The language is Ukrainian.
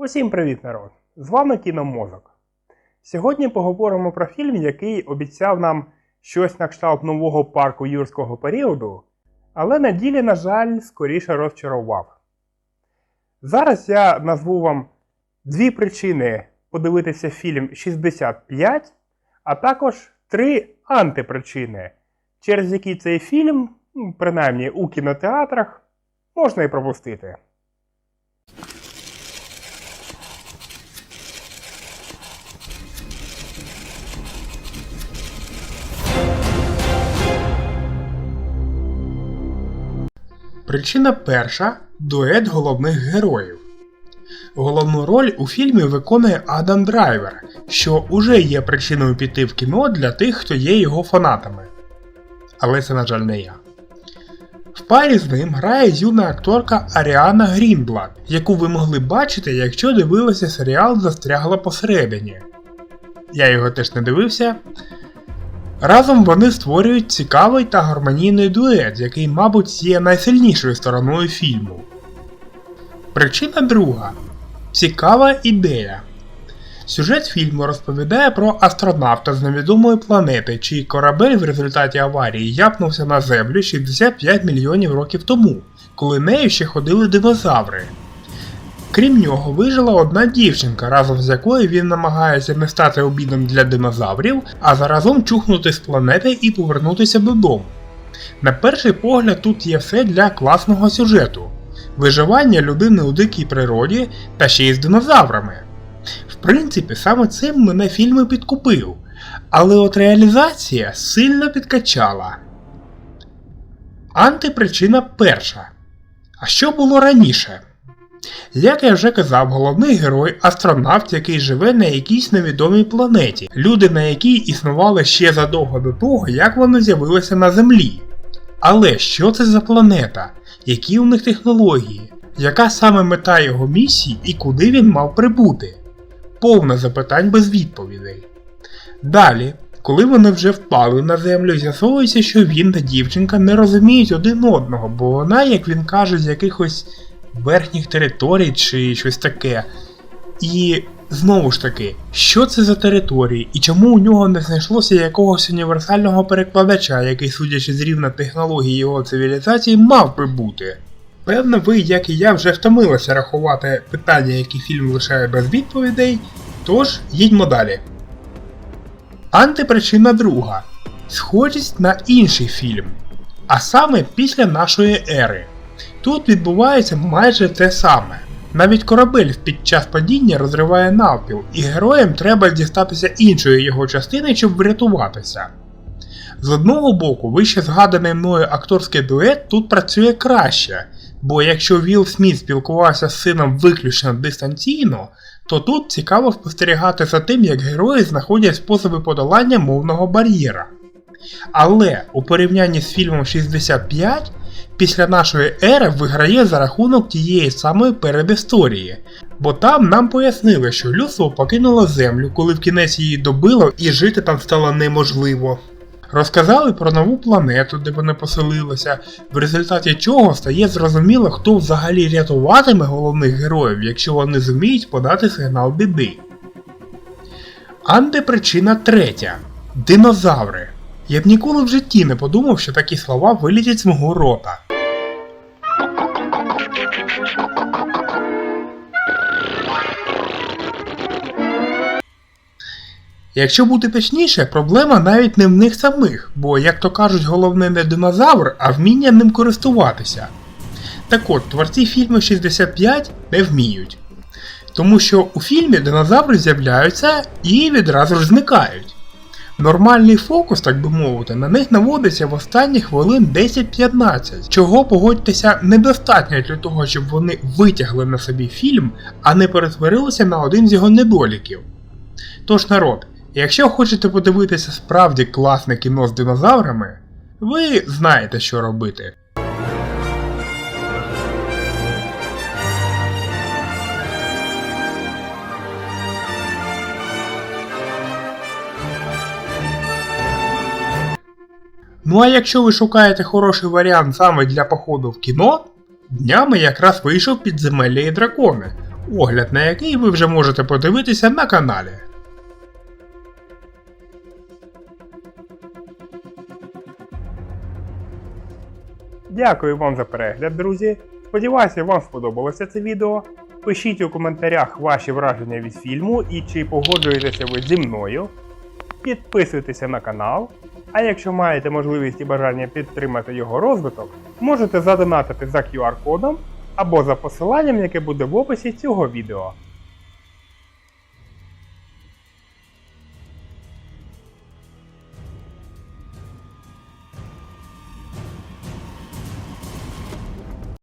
Усім привіт, народ! З вами Кіномозок. Сьогодні поговоримо про фільм, який обіцяв нам щось на кшталт нового парку юрського періоду, але на ділі, на жаль, скоріше розчарував. Зараз я назву вам дві причини подивитися фільм 65, а також три антипричини, через які цей фільм, принаймні у кінотеатрах, можна і пропустити. Причина перша дует головних героїв. Головну роль у фільмі виконує Адам Драйвер, що уже є причиною піти в кіно для тих, хто є його фанатами. Але це, на жаль, не я. В парі з ним грає юна акторка Аріана Грінблад, яку ви могли бачити, якщо дивилися серіал Застрягла посередині. Я його теж не дивився, Разом вони створюють цікавий та гармонійний дует, який, мабуть, є найсильнішою стороною фільму. Причина друга цікава ідея. Сюжет фільму розповідає про астронавта з невідомої планети, чий корабель в результаті аварії япнувся на Землю 65 мільйонів років тому, коли нею ще ходили динозаври. Крім нього, вижила одна дівчинка, разом з якою він намагається не стати обідом для динозаврів, а заразом чухнути з планети і повернутися додому. На перший погляд, тут є все для класного сюжету: виживання людини у дикій природі та ще й з динозаврами. В принципі, саме цим мене фільм і підкупив, але от реалізація сильно підкачала. Антипричина перша. А що було раніше? Як я вже казав, головний герой астронавт, який живе на якійсь невідомій планеті, люди на якій існували ще задовго до того, як вони з'явилися на Землі. Але що це за планета? Які у них технології? Яка саме мета його місії і куди він мав прибути? Повне запитань без відповідей. Далі, коли вони вже впали на землю, з'ясовується, що він та дівчинка не розуміють один одного, бо вона, як він каже, з якихось верхніх територій чи щось таке. І знову ж таки, що це за території і чому у нього не знайшлося якогось універсального перекладача, який, судячи з рівня технології його цивілізації, мав би бути? Певно, ви, як і я, вже втомилися рахувати питання, які фільм лишає без відповідей, тож їдьмо далі. Антипричина друга. Схожість на інший фільм. А саме після нашої ери. Тут відбувається майже те саме. Навіть корабель під час падіння розриває навпіл, і героям треба дістатися іншої його частини, щоб врятуватися. З одного боку, вище згаданий мною акторський дует тут працює краще, бо якщо Вілл Сміт спілкувався з сином виключно дистанційно, то тут цікаво спостерігати за тим, як герої знаходять способи подолання мовного бар'єра. Але у порівнянні з фільмом 65 після нашої ери виграє за рахунок тієї самої передісторії, бо там нам пояснили, що людство покинуло землю, коли в кінець її добило і жити там стало неможливо. Розказали про нову планету, де вони поселилися, в результаті чого стає зрозуміло, хто взагалі рятуватиме головних героїв, якщо вони зуміють подати сигнал біди. Антипричина третя динозаври. Я б ніколи в житті не подумав, що такі слова вилітять з мого рота. Якщо бути точніше, проблема навіть не в них самих, бо, як то кажуть, головне не динозавр, а вміння ним користуватися. Так от, творці фільму 65 не вміють. Тому що у фільмі динозаври з'являються і відразу ж зникають. Нормальний фокус, так би мовити, на них наводиться в останні хвилин 10-15, чого погодьтеся недостатньо для того, щоб вони витягли на собі фільм, а не перетворилися на один з його недоліків. Тож, народ, якщо хочете подивитися справді класне кіно з динозаврами, ви знаєте, що робити. Ну а якщо ви шукаєте хороший варіант саме для походу в кіно, днями якраз вийшов підземелля і дракони. огляд на який ви вже можете подивитися на каналі. Дякую вам за перегляд, друзі. Сподіваюся, вам сподобалося це відео. Пишіть у коментарях ваші враження від фільму і чи погоджуєтеся ви зі мною. Підписуйтеся на канал. А якщо маєте можливість і бажання підтримати його розвиток, можете задонатити за QR-кодом або за посиланням, яке буде в описі цього відео.